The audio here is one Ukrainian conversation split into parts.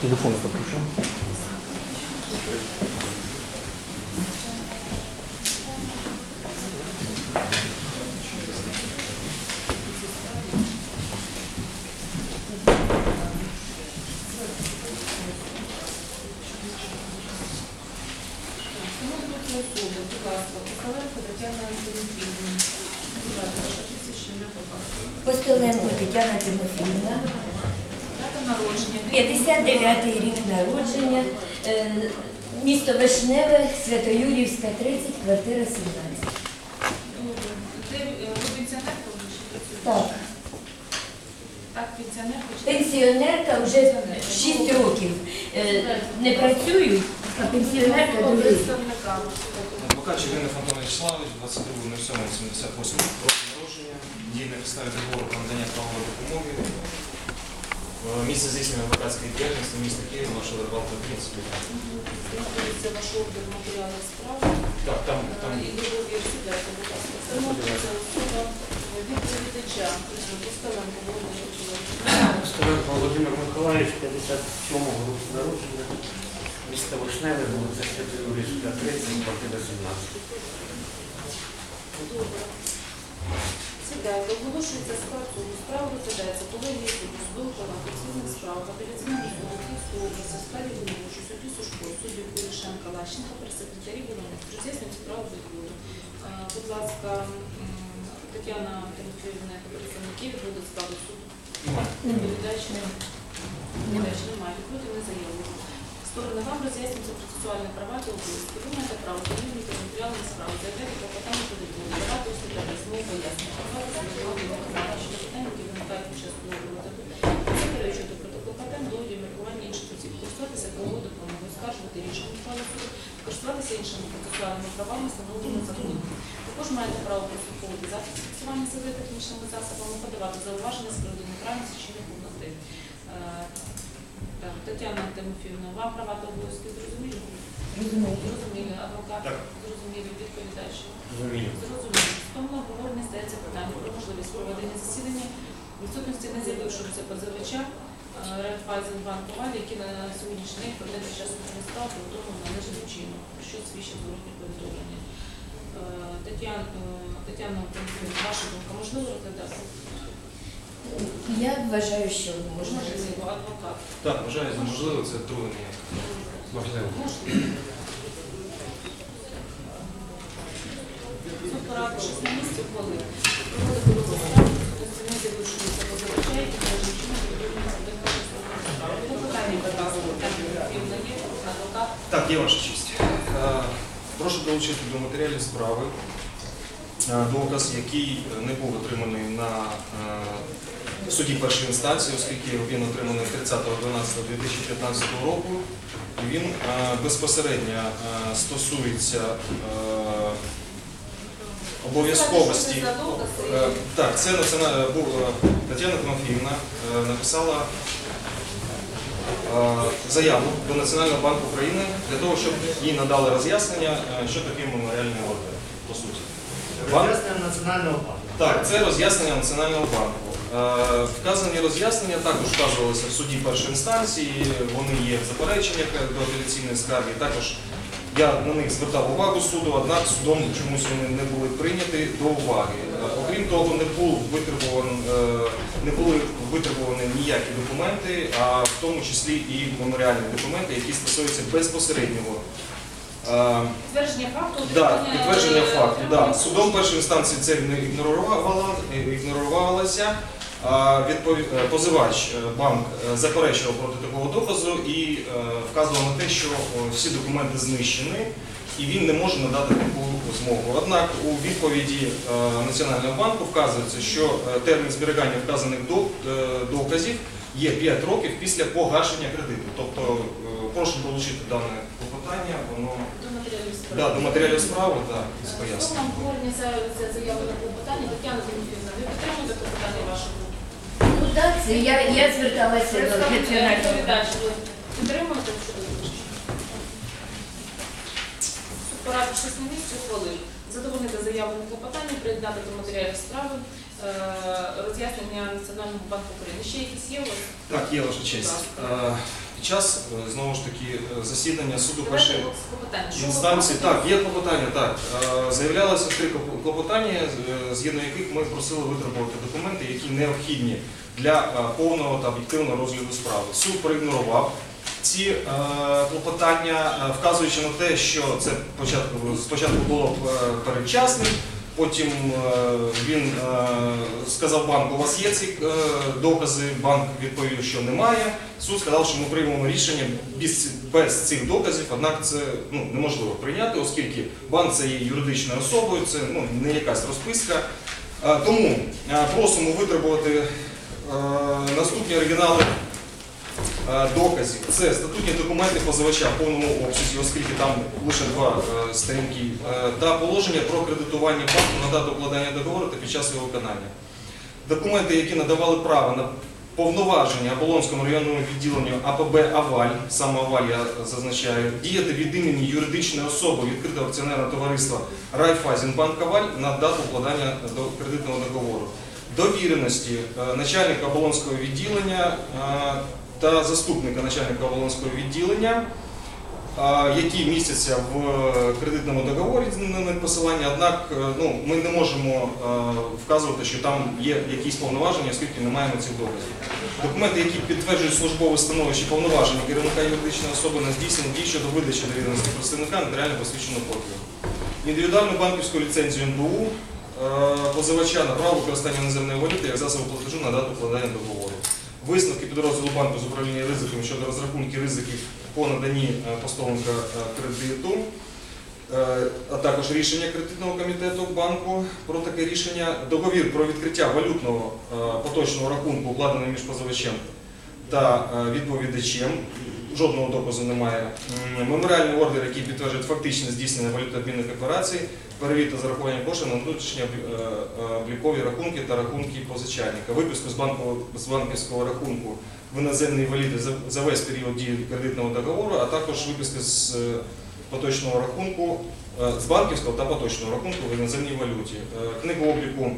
Телефон подключен. Постеленко Тетяна Тимофіївна, Дата народження. 59 рік народження, е, місто Вишневе, Святоюрівська, 30, квартира 17. Де е, ви пенсіонерка? Так, Так, пенсіонерка пенсіонерка вже 6 років е, не працюю, а пенсіонерка представника. Адвокат Євгеній Антон Вячеславович, 22.07.78 року народження, дій на підставі договору про надання правової допомоги. Е, Місце здійснення адвокатської діяльності, місто Київ, наша вербалка в принципі. Знаходиться ваш ордер матеріалів справи. Так, там, там І договір сідайте, будь ласка. Встановлюється особа відповідача. Постеленко Володимир Миколаївич. Столенко Володимир Миколаївич, 57-го року народження, місто Вишневе, вулиця Святоюрівська, 30, квартира 17. Добре. Сідайте, оголошується склад суду. Справа розглядається колегією суду, судового апеляційних справ, апеляційного суду Київської області, складі головуючу, судді Сушко, суддів Кулішенка, Лащенка, прес-секретарі Волонець. Роз'яснюють справу відводу. Е, Будь ласка, Тетяна Тимофіївна, представники відводу складу суду. Відповідач немає, відводу не заявлено. Сторони вам роз'яснюються процесуальні права та обов'язки. Ви маєте право перевірити матеріалами справи, заявляти про відводу, давати особливі змови пояснення, давати свої виконання щодо питань, які виникають під час розгляду, заперечувати проти клопотань, доводів, міркування інших осіб, користуватися правовою допомогою, скаржувати рішення ухвали суду, користуватися іншими процесуальними правами, встановленими законом. Також маєте право прослуховувати запис фіксування себе технічними засобами, подавати зауваження з приводу неправильності чи неповноти. Тетяна Тимофіївна, вам права та обов'язки зрозумілі? Розумію. Зрозумілі. Адвокат? Так. Зрозумілі. Відповідач? Розумію. Зрозуміло. В тому обговоренні стається питання про можливість проведення засідання в відсутності не з'явившогося позивача е, Райфайзенбанк Коваль, який на сьогоднішній день проведе час судової справи повідомлено належним чином, що свідчить зворотні повідомлення. Е, Тетяна, е, Тетяна ваша думка, можливо розглядати? Я вважаю, що можна. Можливо, адвокат. Так, вважаю за можливо, це друге ніяк. Можливо. Можливо. Суд порадив 6 місяців ухвалив. Проводити розгляд справи, не чином судового є адвокат. Так, є ваша честь. Е, Прошу долучити до матеріалів справи е, доказ, який не був отриманий на е, суді першої інстанції, оскільки він отриманий 30.12.2015 року. Він е, безпосередньо е, стосується е, обов'язковості. Так, це Тетяна Тимофіївна написала заяву до Національного банку України для того, щоб їй надали роз'яснення, що таке меморіальний ордер, по суті. Банк- Роз'яснення Національного банку. так, це роз'яснення Національного банку. Е, Вказані роз'яснення також вказувалися в суді першої інстанції, вони є в запереченнях до апеляційної скарги. Також я на них звертав увагу суду, однак судом чомусь вони не були прийняті до уваги. Е, Окрім того, не був е, не були витребувані ніякі документи, а в тому числі і меморіальні документи, які стосуються безпосереднього. Підтвердження факту. Да, підтвердження факту. Да. Судом першої інстанції це не ігнорувалося. Е, Позивач е, банк е, заперечував проти такого доказу і вказував на те, що всі документи знищені і він не може надати таку змогу. Однак у відповіді Національного банку вказується, що термін зберігання вказаних доказів є 5 років після погашення кредиту. Тобто прошу долучити дане клопотання, воно До матеріалів. Да, до матеріалів справи, так, з Словом поясненням. обговорення це заяву на клопотання. Тетяна Тимофіївна, ви підтримуєте клопотання вашого? рекомендації, я, я зверталася до національного. Підтримати поради 6 місяців хвилин. Задовольнити заяву на клопотання, приєднати до матеріалів справи, е, роз'яснення Національного банку України. Ще якісь є у вас? Так, є ваша честь. Під час е, знову ж таки е, засідання суду першої інстанції. Так, є клопотання. Так Е, заявлялося три клопотання, згідно яких ми просили витребувати документи, які необхідні для повного та об'єктивного розгляду справи. Суд проігнорував. Ці е, клопотання, вказуючи на те, що це початку спочатку було передчасним, потім е, він е, сказав банку, у вас є ці е, докази. Банк відповів, що немає. Суд сказав, що ми приймемо рішення без, цих доказів, однак це ну, неможливо прийняти, оскільки банк це є юридичною особою, це ну, не якась розписка. Тому просимо витребувати наступні оригінали доказів. Це статутні документи позивача в повному обсязі, оскільки там лише два е, сторінки, е, та положення про кредитування банку на дату укладання договору та під час його виконання. Документи, які надавали право на повноваження Оболонському районному відділенню АПБ Аваль, саме Аваль я зазначаю, діяти від імені юридичної особи відкритого акціонерного товариства Райфайзенбанк Аваль на дату укладання до кредитного договору. Довіреності е, начальника Оболонського відділення е, та заступника начальника Оболонського відділення, які містяться в е, кредитному договорі на посилання, однак е, ну, ми не можемо е, вказувати, що там є якісь повноваження, оскільки не маємо цих доказів. Документи, які підтверджують службове становище повноваження керівника юридичної особи на здійснення дій щодо видачі довіреності представника нотаріально посвідченого копію. Індивідуальну банківську ліцензію НБУ позивача на право використання іноземної валюти як засобу платежу на дату вкладання договору. Висновки підрозділу банку з управління ризиками щодо розрахунки ризиків по наданні постановка постовника е, кредиту, е, а також рішення кредитного комітету банку про таке рішення, договір про відкриття валютного е, поточного рахунку, укладений між позивачем та е, відповідачем. Жодного доказу немає. Меморіальний ордер, який підтверджує фактичне здійснення валютообмінних операцій, перевід та зарахування коштів на внутрішні е, облікові рахунки та рахунки позичальника. Виписку з, банківського рахунку в іноземній валюті за, весь період дії кредитного договору, а також виписки з е, поточного рахунку, е, з банківського та поточного рахунку в іноземній валюті. Книгу обліку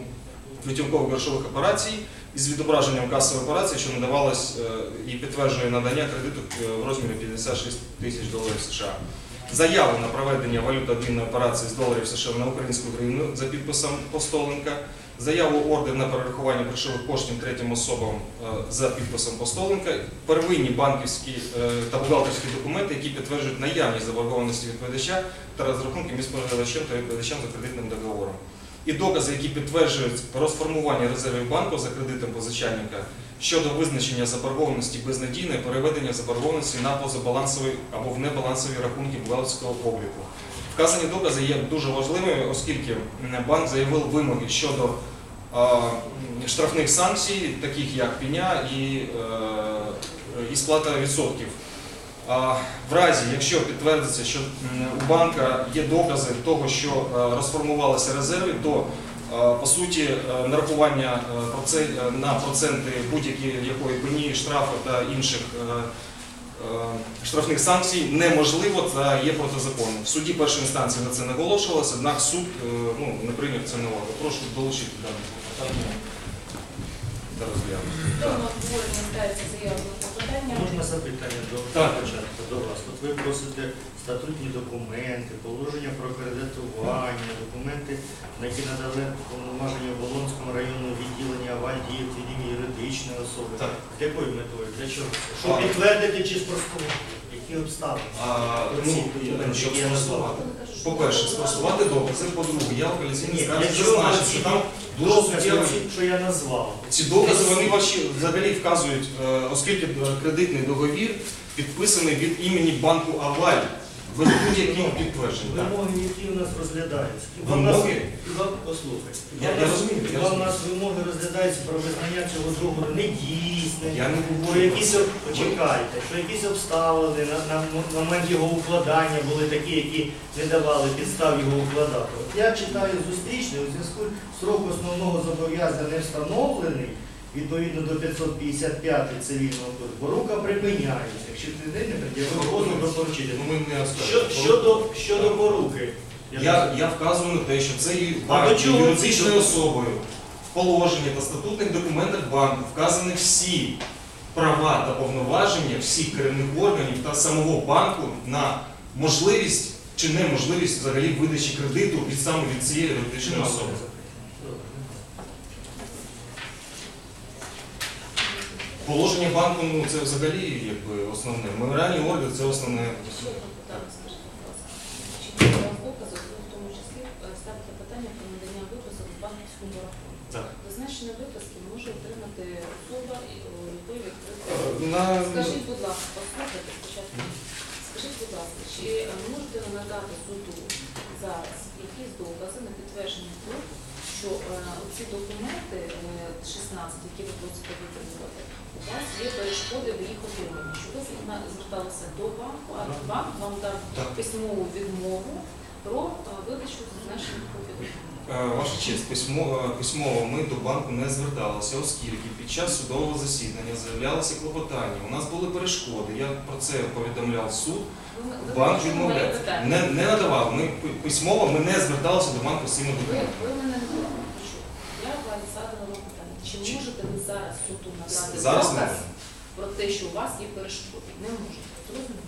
витівкових грошових операцій із відображенням касової операції, що надавалось е, і підтверджує надання кредиту е, в розмірі 56 тисяч доларів США. Заяву на проведення валютообмінної операції з доларів США на українську гривну за підписом Постоленка, заяву ордер на перерахування грошових коштів третім особам е, за підписом Постоленка, первинні банківські та бухгалтерські документи, які підтверджують наявність заборгованості відповідача та розрахунки між та відповідачем за кредитним договором. І докази, які підтверджують розформування резервів банку за кредитом позичальника щодо визначення заборгованості безнадійної переведення заборгованості на позабалансові або в небалансові рахунки бухгалтерського обліку. Вказані докази є дуже важливими, оскільки банк заявив вимоги щодо штрафних санкцій, таких як пеня і, е, і сплата відсотків. В разі, якщо підтвердиться, що у банка є докази того, що е, розформувалися резерви, то е, по суті е, нарахування на проценти будь-якої якої пені, штрафу та інших штрафних санкцій неможливо та є протизаконним. В суді першої інстанції на це наголошувалося, однак суд ну, не прийняв це на увагу. Прошу долучити дане питання та розглянути. Хто на обговорення ставиться заяву на клопотання? Можна запитання до Так. початку до вас? От ви просите статутні документи, положення про кредитування, документи, на які надали повноваження в Волонському районному відділенні від юридичної особи. Так. Якою метою? Для чого? Щоб підтвердити чи спростувати? Які обставини? А, ну, щоб спростувати. По-перше, спростувати докази, по-друге, я в апеляційній Ні, скарзі якщо зазначив, що там дуже докази, суттєві оці, що я назвав. Ці докази вони ваші взагалі вказують, е, оскільки е, кредитний договір підписаний від імені банку Аваль, без будь-яких підтверджень. так. Вимоги, які у нас розглядаються. Нас- Вимоги? Послухайте, Я- хіба я нас- розумію, я хіба в розумію. нас вимоги розглядаються про визнання цього договору недійсним, Я не що говорю. якісь об- почекайте, що якісь обставини на, на м- момент його укладання були такі, які не давали підстав його укладати. От я читаю зустрічний, у зв'язку з срок основного зобов'язання не встановлений, відповідно до 555 цивільного кодексу, порука припиняється, якщо ти не пред'явив позов до поручителя. Ну, ми не Що, оскаржуємо. щодо, щодо поруки, Я, я вказую на те, що це є А банк є чого юридичною особою. В положенні та статутних документах банку вказані всі права та повноваження всіх керівних органів та самого банку на можливість чи неможливість взагалі видачі кредиту від саме від цієї юридичної особи. Положення банку ну це взагалі якби основне. Меморіальний ордер це основне. Ще одне питання, скажіть, будь ласка. Чи є у вас докази, в тому числі е, ставите питання про надання виписок з банківського рахунку? Так. Зазначені виписки може отримати особа, і- у якої відкрити. На Скажіть, будь ласка, послухайте спочатку. Скажіть, будь ласка, чи е, можете ви надати суду зараз якісь докази на підтвердження того, що е, ці документи е, 16, які ви просите витримувати, у вас є перешкоди в їх отриманні, що ви зверталися до банку, а банк вам дав письмову відмову про е, видачу зазначених копій документів. Е, Ваша честь, письмо, е, письмово ми до банку не зверталися, оскільки під час судового засідання заявлялися клопотання. У нас були перешкоди. Я про це повідомляв суд. Банк питання. Не, не надавав. Ми письмово ми не зверталися до банку з цими Ви, документами. ви мене не почули. Я вам задала вам питання. Чи Чи- можете ви зараз надати Зараз доказ не. про те, що у вас є перешкоди? Не можете. Зрозуміло?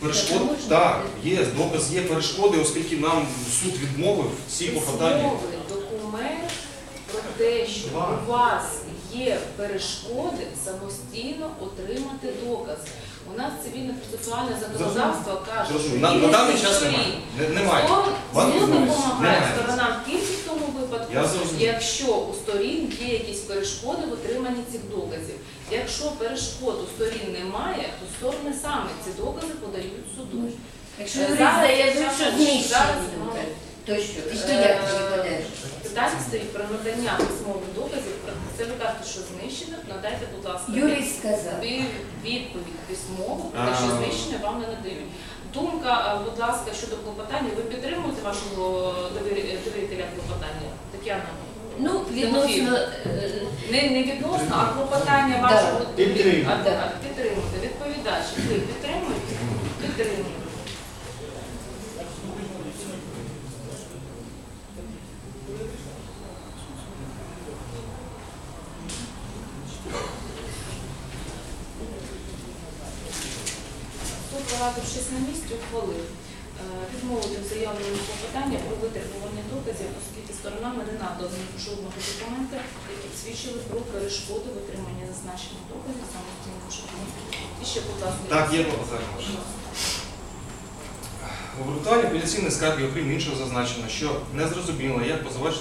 Перешкод так, є доказ, є перешкоди, оскільки нам суд відмовив всі клопотання. Письмовий документ про те, що у вас є перешкоди самостійно отримати докази. У нас цивільне процесуальне законодавство каже, що На, на даний час немає. Не- Немає. Сторон- Суд допомагає Немає. сторонам випадку, Я якщо у сторін є якісь перешкоди в отриманні цих доказів. Якщо перешкод у сторін немає, то сторони саме ці докази подають суду. Якщо Е, зараз- заявив, що зараз- знищені зараз, докази, то що? І що Е? Питання стоїть про надання письмових доказів. Це ви кажете, що знищено. Надайте, будь ласка, Юрист сказав. відповідь письмову, те, що знищене вам не надають. Думка, е, будь ласка, щодо клопотання. Ви підтримуєте вашого довірителя клопотання? Тетяна? Ну, відносно е, Не, не відносно, а клопотання вашого. Підтримуєте. Відповідач, ви підтримуєте? Підтримуєте. Суд, порадившись на місці, ухвалив е, відмовити в заявленому клопотання про витребування доказів, оскільки сторонами не надано жодного документа, які свідчили про перешкоди в отриманні зазначених доказів самостійного шляхом. І ще, будь ласка, Так, є клопотання ваше. В обґрунтуванні апеляційної скарги, окрім іншого, зазначено, що незрозуміло, як позивач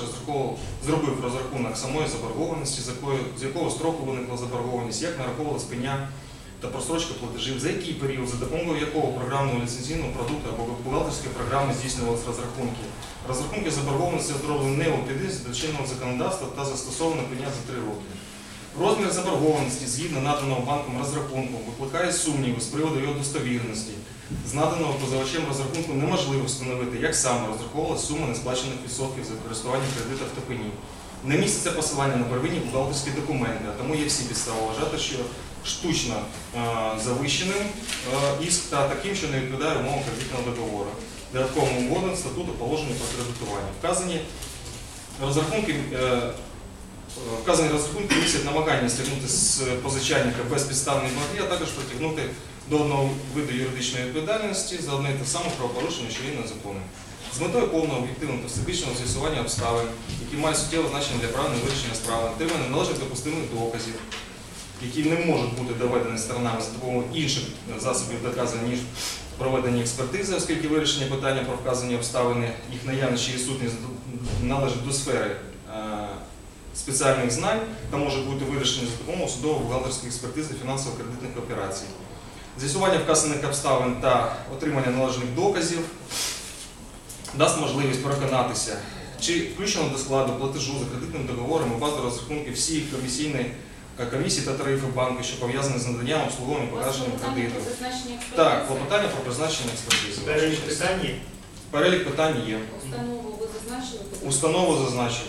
зробив розрахунок самої заборгованості, з якого строку виникла заборгованість, як нараховувалась пеня та просрочка платежів, за який період, за допомогою якого програмного ліцензійного продукту або бухгалтерської програми здійснювалися розрахунки. Розрахунки заборгованості зроблені не у відповідності до чинного законодавства та застосовано пеня за три роки. Розмір заборгованості згідно наданого банком розрахунку викликає сумніви з приводу його достовірності. З наданого позивачем розрахунку неможливо встановити, як саме розраховувалася сума несплачених відсотків за користування кредитом в топені. Не міститься посилання на первинні бухгалтерські документи, тому є всі підстави вважати, що штучно е, завищеним е, іск та таким, що не відповідає умовам кредитного договору, додатковим угодом статуту положення про кредитування. Вказані розрахунки. е, Вказані розрахунки містять намагання стягнути з позичальника безпідставні борги, а також притягнути до одного виду юридичної відповідальності за одне те саме правопорушення, що є незаконним. З метою повного об'єктивного та всебічного з'ясування обставин, які мають суттєве значення для правильного вирішення справи, отримання належних допустимих доказів, які не можуть бути доведені сторонами за допомогою інших засобів доказання, ніж проведення експертизи, оскільки вирішення питання про вказані обставини, їх наявність чи відсутність належить до сфери е, спеціальних знань та може бути вирішені за допомогою судово-бухгалтерської експертизи фінансово-кредитних операцій. З'ясування вказаних обставин та отримання належних доказів дасть можливість переконатися, чи включено до складу платежу за кредитним договором і базу розрахунків всі комісійні е, комісії та тарифи банку, що пов'язані з наданням обслуговування У погашенням кредиту. Так, клопотання про призначення експертизи. перелік питань є. Перелік питань є. Установу ви зазначили? Установу зазначив.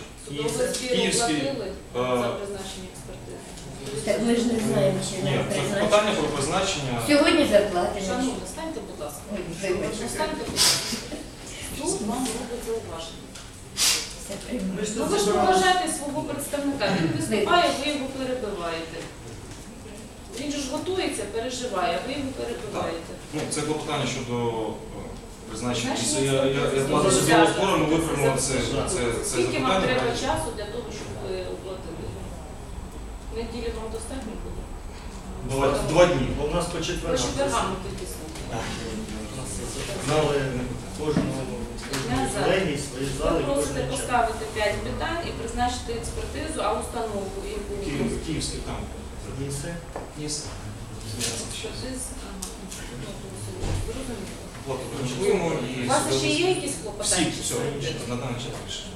Київський, е, за призначення експертизи? Так ми ж не знаємо, чи Ні, це питання про призначення. Сьогодні зарплати. Шановні, станьте, будь ласка. Станьте, будь ласка. Суд вам робить зауваження. Ну ви ж зібралися. поважаєте свого представника. Він виступає, ви його перебиваєте. Він же ж готується, переживає, а ви його перебиваєте. Ну, це клопотання щодо е, призначення. Я, я, я це це судового спору, ми виправимо це, це- це, це Скільки вам запитання. треба часу для того, щоб ви оплатили? Неділі вам достатньо буде? Два, два дні. Бо в нас по Ви четвергам. ж пергамент тиснути. Зали кожного. Зелені, свої Ви просите поставити 5 питань і призначити експертизу, а установу, яку Київ, Київський там. І все. Ніс. Експертиз, ага. Ну, зрозуміло. От, і У вас ще є якісь клопотання? Всі, все, на даний час. Що?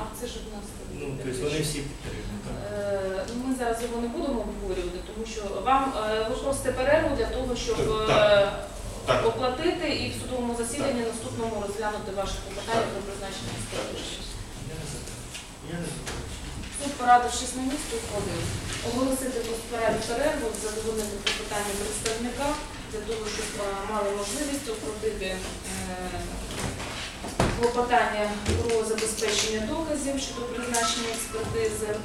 А це ж в нас. Ну, тобто вони всі підтримують. Е, ну, Ми зараз його не будемо обговорювати, тому що вам е, ви просите перерву для того, щоб Так. Так. оплатити і в судовому засіданні наступному розглянути ваше клопотання про призначення експертизи. Я не. Суд, порадившись на ухвалив оголосити перерву, задовольнити клопотання представника для того, щоб е, мали можливість оплатити е, клопотання про забезпечення доказів щодо призначення експертизи е,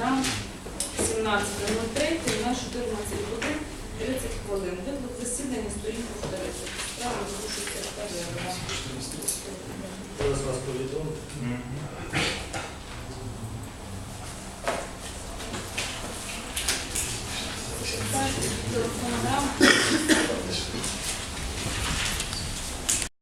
на 17.03 на 14 годин 30 хвилин. Виклик засідання сторін повторити. Справа зрушиться перерва. Зараз вас повідомлю. Телефон нам.